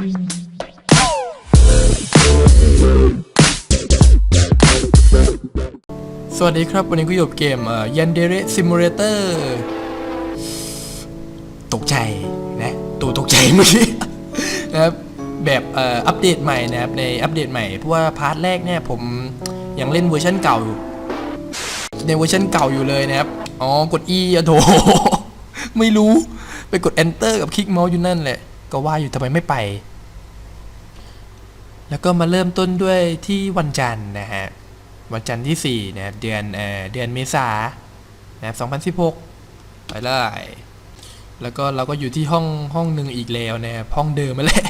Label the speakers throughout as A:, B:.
A: สวัสดีครับ วันนี้ก็อยู่กับเกมยันเดเรซิมูเลเตอร์ตกใจนะตัวตกใจเมื่อกี้นะครับแบบเอ่ออัปเดตใหม่นะครับในอัปเดตใหม่เพราะว่าพาร์ทแรกเนี่ยผมยังเล่นเวอร์ชันเก่าอยู่ในเวอร์ชันเก่าอยู่เลยนะครับ อ๋อกด E อะโถไม่รู้ ไปกด Enter กับคลิกเมาส์อยู่นั่นแหละ ก็ว่าอยู่ทำไมไม่ไป แล้วก็มาเริ่มต้นด้วยที่วันจันทร์นะฮะ วันจันทร์ที่ 4 นะครับ เดือนเอ่อเดือนเมษานะครับ 2016 ไปเลย แล้วก็เราก็อยู่ที่ห้องห้องหนึ่งอีกแล้วนะครับห้องเดิมมาแหละ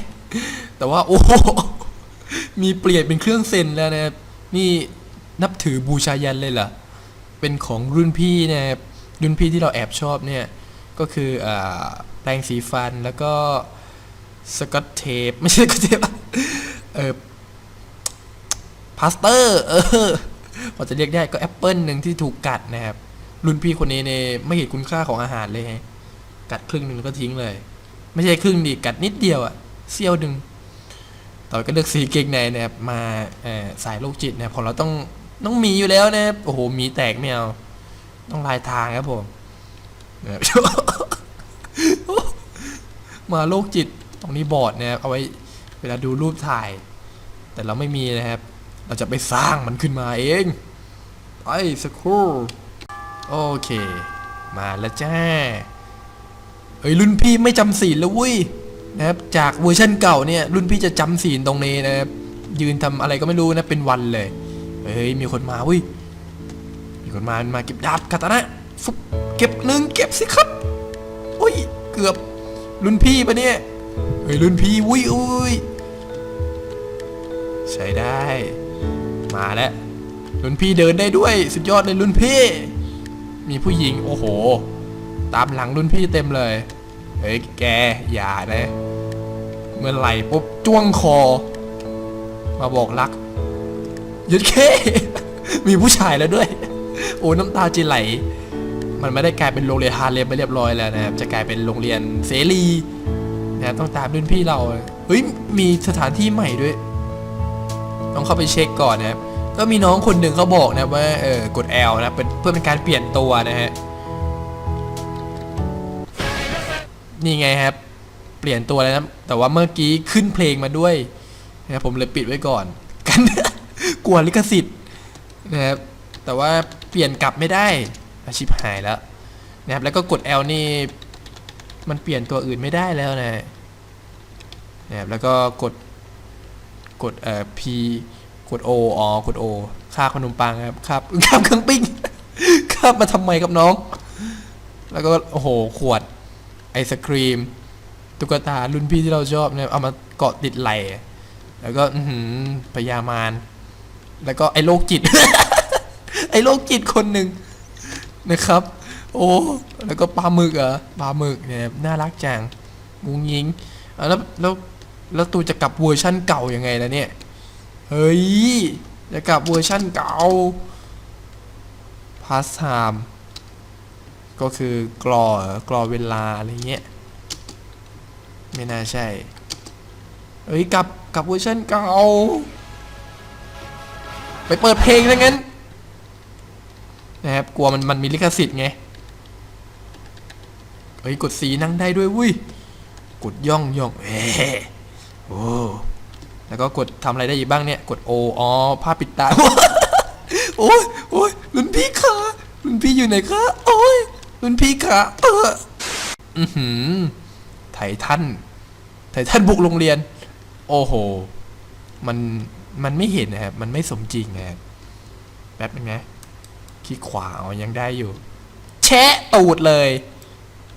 A: แต่ว่าโอ้โหมีเปลี่ยนเป็นเครื่องเซนแล้วนะครับ นี่นับถือบูชายันเลยเหรอ เป็นของรุ่นพี่นะครับรุ่นพี่ที่เราแอบชอบเนี่ย ก็คืออ่าแปรงสีฟันแล้วก็ สกอตเทปไม่ใช่สกอตเทปเออพาสเตอร์เออพอจะเรียกได้ก็แอปเปิลหนึ่งที่ถูกกัดนะครับ รุ่นพี่คนนี้เนี่ยไม่เห็นคุณค่าของอาหารเลยฮะกัดครึ่งหนึ่งแล้วก็ทิ้งเลย ไม่ใช่ครึ่งดิกัดนิดเดียวอะเสี้ยวหนึ่งต่อก็เลือกสีเก่งในนะครับมาเออสายโรคจิตนะครับของเราต้องต้องมีอยู่แล้วนะครับโอ้โหมีแตกไม่เอาต้องลายทางครับผมมาโรคจิต รงนี้บอร์ดนะครับเอาไว้เวลาดูรูปถ่าย แต่เราไม่มีนะครับ เราจะไปสร้างมันขึ้นมาเองไปสักครู่โอเค มาแล้วจ้าเอ้ยรุ่นพี่ไม่จำศีลแล้วเว้ยนะครับจากเวอร์ชันเก่าเนี่ยรุ่นพี่จะจำศีลตรงนี้นะครับยืนทำอะไรก็ไม่รู้นะเป็นวันเลยเฮ้ยมีคนมาเว้ยมีคนมามาเก็บดาบคาตานะฟุบเก็บหนึ่งเก็บสิครับอุ้ยเกือบรุ่นพี่ปะเนี่ย เฮ้ยรุ่นพี่อุ้ยอุ้ยใช้ได้ มาแล้วรุ่นพี่เดินได้ด้วย สุดยอดเลยรุ่นพี่ มีผู้หญิงโอ้โห ตามหลังรุ่นพี่เต็มเลย เฮ้ยแกอย่านะเมื่อไหร่ปุ๊บจ้วงคอ มาบอกรักยุดเค มีผู้ชายแล้วด้วย โอ้น้ำตาจีไหล มันไม่ได้กลายเป็นโรงเรียนฮาเลมไปเรียบร้อยแล้วนะครับ จะกลายเป็นโรงเรียนเสรี นะครับต้องตามรุ่นพี่เราเฮ้ยมีสถานที่ใหม่ด้วย ต้องเข้าไปเช็คก่อนนะครับก็มีน้องคนหนึ่งเขาบอกนะว่าเออกด L นะเป็นเพื่อเป็นการเปลี่ยนตัวนะฮะนี่ไงครับ เปลี่ยนตัวแล้วนะแต่ว่าเมื่อกี้ขึ้นเพลงมาด้วยนะครับผมเลยปิดไว้ก่อน กันกลัวลิขสิทธิ์นะครับแต่ว่าเปลี่ยนกลับไม่ได้อาชิบหายแล้วนะครับแล้วก็กด L นี่ มันเปลี่ยนตัวอื่นไม่ได้แล้วนะนะครับแล้วก็กดกดเอ่อ P กด O อ๋อกด O ค่าขนมปังครับครับข้ามเครื่องปิ้งข้ามมาทำไมครับน้อง แล้วก็โอ้โหขวดไอศครีม ตุ๊กตารุ่นพี่ที่เราชอบเนี่ยเอามาเกาะติดไหลแล้วก็อืพยามารแล้วก็ไอโรคจิต ไอโรคจิตคนหนึ่งนะครับ โอ้แล้วก็ปลาหมึกเหรอปลาหมึกเนี่ยน่ารักจังมุงยิงแล้วแล้วแล้วตูจะกลับเวอร์ชั่นเก่ายังไงล่ะเนี่ยเฮ้ยจะกลับเวอร์ชั่นเก่าพาสไทม์ก็คือกรอกรอเวลาอะไรเงี้ยไม่น่าใช่เฮ้ยกลับกลับเวอร์ชันเก่าไปเปิดเพลงแล้วงั้นนะครับกลัวมันมันมีลิขสิทธิ์ไง ฮ้ยกดสีนั่งได้ด้วยวุ้ยกดย่องย่องเฮ้โอ้แล้วก็กดทำอะไรได้อีกบ้างเนี่ย กด O อ๋อผ้าปิดตาโอ้ยโอ้ยรุ่นพี่ขารุ่นพี่อยู่ไหนคะโอ้ยรุ่นพี่ขาเอออือหือไททันไททันบุกโรงเรียน โอ้โห มันมันไม่เห็นนะครับ มันไม่สมจริงนะครับแป๊บนึงนะคลิกขวาอ๋อยังได้อยู่ แชะตูดเลย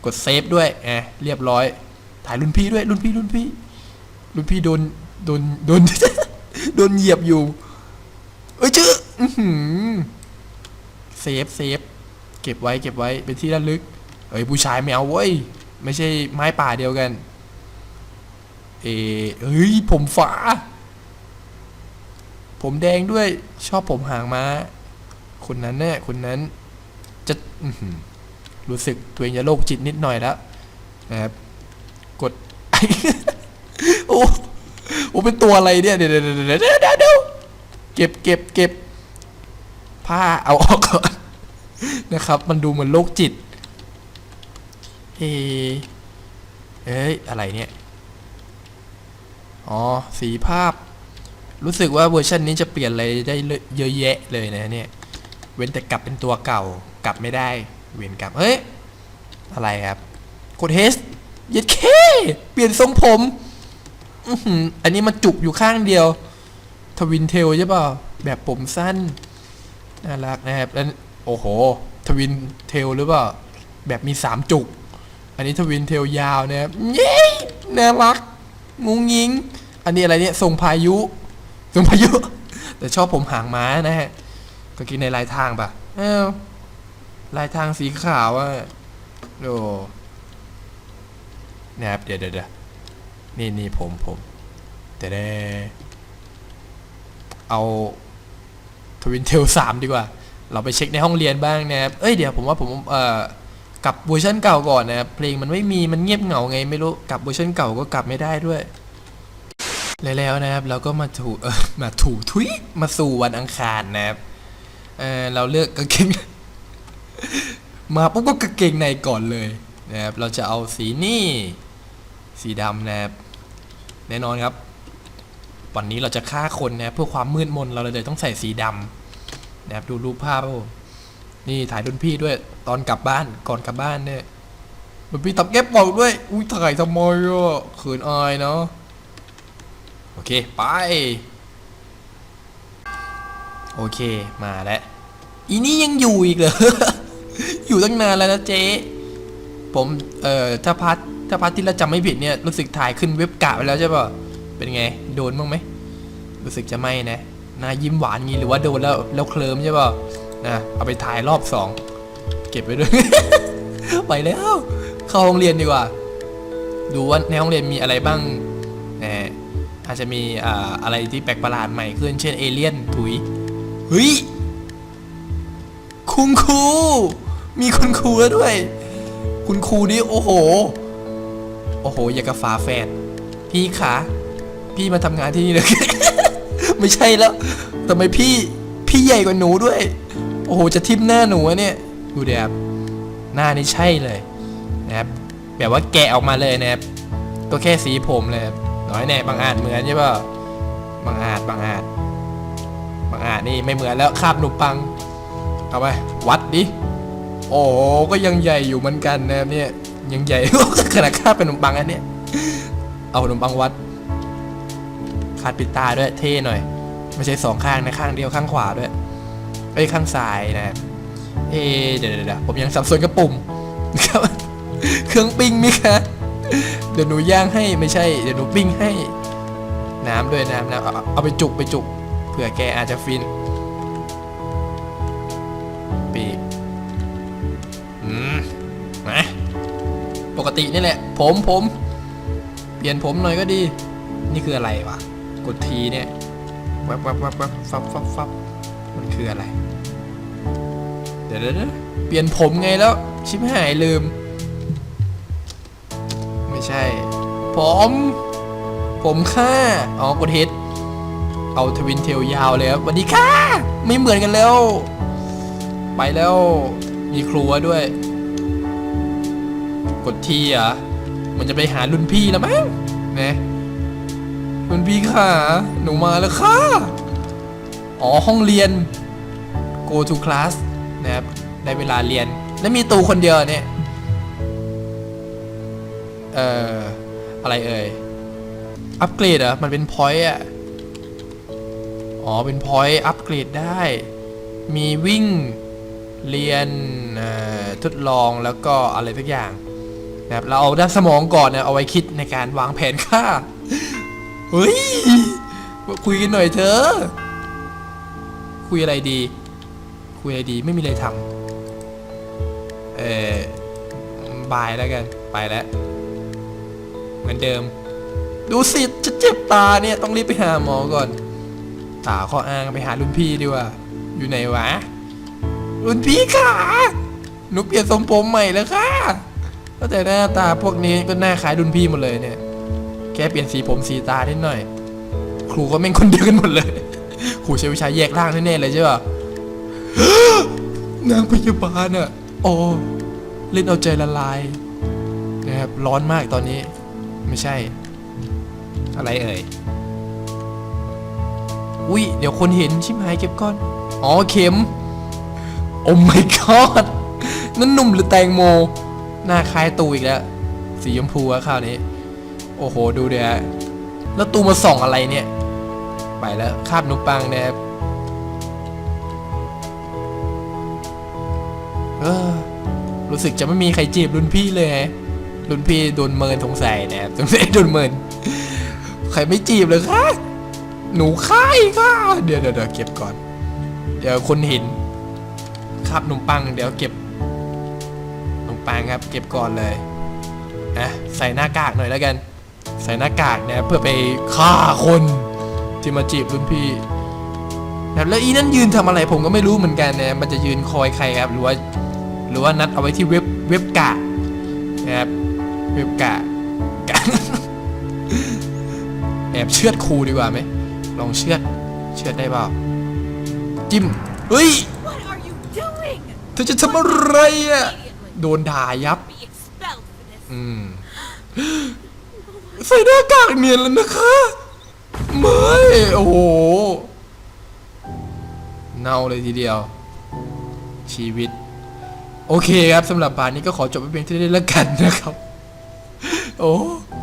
A: กดเซฟด้วยแอะเรียบร้อย ถ่ายรุ่นพี่ด้วยรุ่นพี่รุ่นพี่ รุ่นพี่โดนโดนโดนโดนเหยียบอยู่เอ้ยจื้อเซฟเซฟเก็บไว้เก็บไว้เป็นที่ระลึก เอ้ยผู้ชายไม่เอาเว้ยไม่ใช่ไม้ป่าเดียวกัน เอเอ้ยผมฝา ผมแดงด้วยชอบผมหางม้าคนนั้นเนี่ยคนนั้นจะอื รู้สึกตัวเองจะโรคจิตนิดหน่อยแล้วนะครับกดโอ้โอ้เป็นตัวอะไรเนี่ยเดี๋ยวเดี๋ยวเดี๋ยวเดี๋ยวเดี๋ยวเก็บเก็บเก็บผ้าเอาออกก่อนนะครับ มันดูเหมือนโรคจิตเอเอ้ยอะไรเนี่ย อ๋อ สีภาพ รู้สึกว่าเวอร์ชันนี้จะเปลี่ยนอะไรได้เยอะแยะเลยนะเนี่ย เว้นแต่กลับเป็นตัวเก่ากลับไม่ได้ เวียนกลับเฮ้ย อะไรครับ กดเฮสยัดเค เปลี่ยนทรงผมอื้มอันนี้มันจุกอยู่ข้างเดียว ทวินเทลใช่เปล่าแบบผมสั้น น่ารักนะครับแล้วโอ้โห ทวินเทลหรือเปล่า แบบมีสามจุก อันนี้ทวินเทลยาวนะครับเย้น่ารัก งุงยิง อันนี้อะไรเนี่ยทรงพายุ ทรงพายุ แต่ชอบผมหางม้านะฮะ ก็กินในลายทางปะเอ้า ลายทางสีขาวอะโอ้นะครับเดี๋ยวเดี๋ยวเดี๋ยวนี่นี่ผมผมแต่ได้ เอาทวินเทลสามดีกว่า เราไปเช็คในห้องเรียนบ้างนะครับ เอ้ยเดี๋ยวผมว่าผมเอ่อกับเวอร์ชันเก่าก่อนนะครับ เพลงมันไม่มีมันเงียบเหงาไงไม่รู้กับเวอร์ชันเก่าก็กลับไม่ได้ด้วยแล้วนะครับเราก็มาถูเออมาถูทุยมาสู่วันอังคารนะครับเออเราเลือกกางเกง มาปุ๊บก็กางเกงในก่อนเลยนะครับเราจะเอาสีนี่สีดำนะครับแน่นอนครับ วันนี้เราจะฆ่าคนนะเพื่อความมืดมนเราเลยต้องใส่สีดำนะครับดูรูปภาพครับนี่ถ่ายรุ่นพี่ด้วยตอนกลับบ้านก่อนกลับบ้านเนี่ยรุ่นพี่ตับแก๊บบอกด้วย อุ้ยถ่ายทำไมอะเขินอายเนาะโอเคไปโอเคมาแล้วอีนี่ยังอยู่อีกเหรอ อยู่ตั้งนานแล้วนะเจ๊ผมเอ่อถ้าพัดถ้าพัดที่เราจำไม่ผิดเนี่ยรู้สึกถ่ายขึ้นเว็บกะไปแล้วใช่ป่ะเป็นไง โดนบ้างไหมรู้สึกจะไม่นะน้ายิ้มหวานงี้หรือว่าโดนแล้วแล้วเคลิมใช่ป่ะนะเอาไปถ่ายรอบสองเก็บไว้ด้วยไปแล้วเข้าห้องเรียนดีกว่า ดูว่าในห้องเรียนมีอะไรบ้างแหมอาจจะมีอ่าอะไรที่แปลกประหลาดใหม่ขึ้น เช่นเอเลี่ยนถุยเฮ้ยคุณครู มีคุณครูแล้วด้วย คุณครูนี่โอ้โห โอ้โห อย่ากับฝาแฝดพี่คะพี่มาทำงานที่นี่เลย ไม่ใช่แล้วทำไมพี่พี่ใหญ่กว่าหนูด้วย โอ้โห จะทิ่มหน้าหนูอะเนี่ย ดูเดี๋ยวครับหน้านี่ใช่เลยนะครับ แบบว่าแกะออกมาเลยนะครับ ก็แค่สีผมเลยน้อยแน่บางอาจเหมือนใช่ป่ะบางอาจบางอาจบางอาจนี่ไม่เหมือนแล้วคาบหนุปัง เอาไปวัดดิ โอ้ก็ยังใหญ่อยู่เหมือนกันนะครับเนี่ย ยังใหญ่ ขนาดคาเป็นขนมปังอันเนี้ย เอาขนมปังวัด คาดปิดตาด้วย เท่หน่อย ไม่ใช่สองข้างนะข้างเดียวข้างขวาด้วยเอ้ข้างซ้ายนะ เอเดี๋ยวเดี๋ยวผมยังสับสนกับปุ่มครับ เครื่องปิ้งไหมคะเดี๋ยวหนูย่างให้ไม่ใช่ เดี๋ยวหนูปิ้งให้ น้ำด้วยน้ำน้ำเอาเอาไปจุกไปจุกเผื่อแกอาจจะฟิน ปกตินี่แหละ ผมผม เปลี่ยนผมหน่อยก็ดี นี่คืออะไรวะ กดทีเนี่ยวับวับวับวับฟับฟับฟับมันคืออะไร เดี๋ยวเดี๋ยวเปลี่ยนผมไงแล้ว ชิบหายลืม ไม่ใช่ ผม ผมค่ะอ๋อกดเฮดเอาทวินเทลยาวเลยครับสวัสดีค่ะ ไม่เหมือนกันแล้ว ไปแล้ว มีครัวด้วย กดทีอะมันจะไปหารุ่นพี่แล้วมั้งนะรุ่นพี่ค่ะ หนูมาแล้วค่ะ อ๋อห้องเรียน go to class นะครับได้เวลาเรียน แล้วมีตูคนเดียวเนี่ย เอ่อ อะไรเอ่ย อัปเกรดเหรอมันเป็นพอยต์อะอ๋อ เป็นพอยต์อัปเกรดได้ มีวิ่ง เรียนทดลองแล้วก็อะไรทุกอย่าง นะครับเราเอาด้านสมองก่อนเนะเอาไว้คิดในการวางแผนค่าเฮ้ยมาคุยกันหน่อยเถอะคุยอะไรดี คุยอะไรดีไม่มีอะไรทำเออบายแล้วกันไปแล้ว เหมือนเดิม ดูสิจะเจ็บตาเนี่ยต้องรีบไปหาหมอก่อนตาข้ออ้างไปหารุ่นพี่ดีกว่า อยู่ไหนวะ รุ่นพี่ค่ะหนูเปลี่ยนทรงผมใหม่แล้วค่ะ ก็แต่หน้าตาพวกนี้ก็หน้าคล้ายรุ่นพี่หมดเลยเนี่ย แค่เปลี่ยนสีผมสีตานิดหน่อย ครูก็แม่งคนเดียวกันหมดเลย ครูใช้วิชาแยกร่างแน่ๆเลยใช่ป่ะนางพยาบาลอะโอ้เล่นเอาใจละลายนะครับร้อนมากตอนนี้ ไม่ใช่ อะไรเอ่ยอุ้ยเดี๋ยวคนเห็นชิมหายเก็บก่อน อ๋อเข็ม โอ้ my god นั่นหนุ่มหรือแตงโม หน้าคล้ายตูอีกแล้ว สีชมพูอะคราวนี้ โอ้โห ดูเดี๋ยวแล้วตูมาส่องอะไรเนี่ย ไปแล้วคาบนุปังนะครับเออรู้สึกจะไม่มีใครจีบรุ่นพี่เลยรุ่นพี่โดนเมินสงสัยนะครับสงสัยโดนเมิน ใครไม่จีบเลยคะหนูค่ายค่ะเดี๋ยวเดี๋ยวเดี๋ยวเก็บก่อน เดี๋ยวคนเห็นคาบนมปัง เดี๋ยวเก็บ ปังครับ เก็บก่อนเลยอะใส่หน้ากากหน่อยแล้วกัน ใส่หน้ากากนะเพื่อไปฆ่าคนที่มาจีบรุ่นพี่นะครับแล้วอีนั่นยืนทำอะไรผมก็ไม่รู้เหมือนกันนะมันจะยืนคอยใครครับ หรือว่าหรือว่านัดเอาไว้ที่เว็บเว็บกะนะครับเว็บกะกะแอบเชือดครูดีกว่าไหมลองเชือดเชือดได้เปล่าจิ้มเฮ้ย
B: What are you doing?
A: เธอจะทำอะไรอะ โดนด่ายับ
B: Be expelled for this.
A: อืม ใส่หน้ากากเนียนแล้วนะคะไม่ โอ้โห เน่าเลยทีเดียว ชีวิต โอเคครับสำหรับบาทนี้ก็ขอจบไปเพียงเท่านี้แล้วกันนะครับ โอ้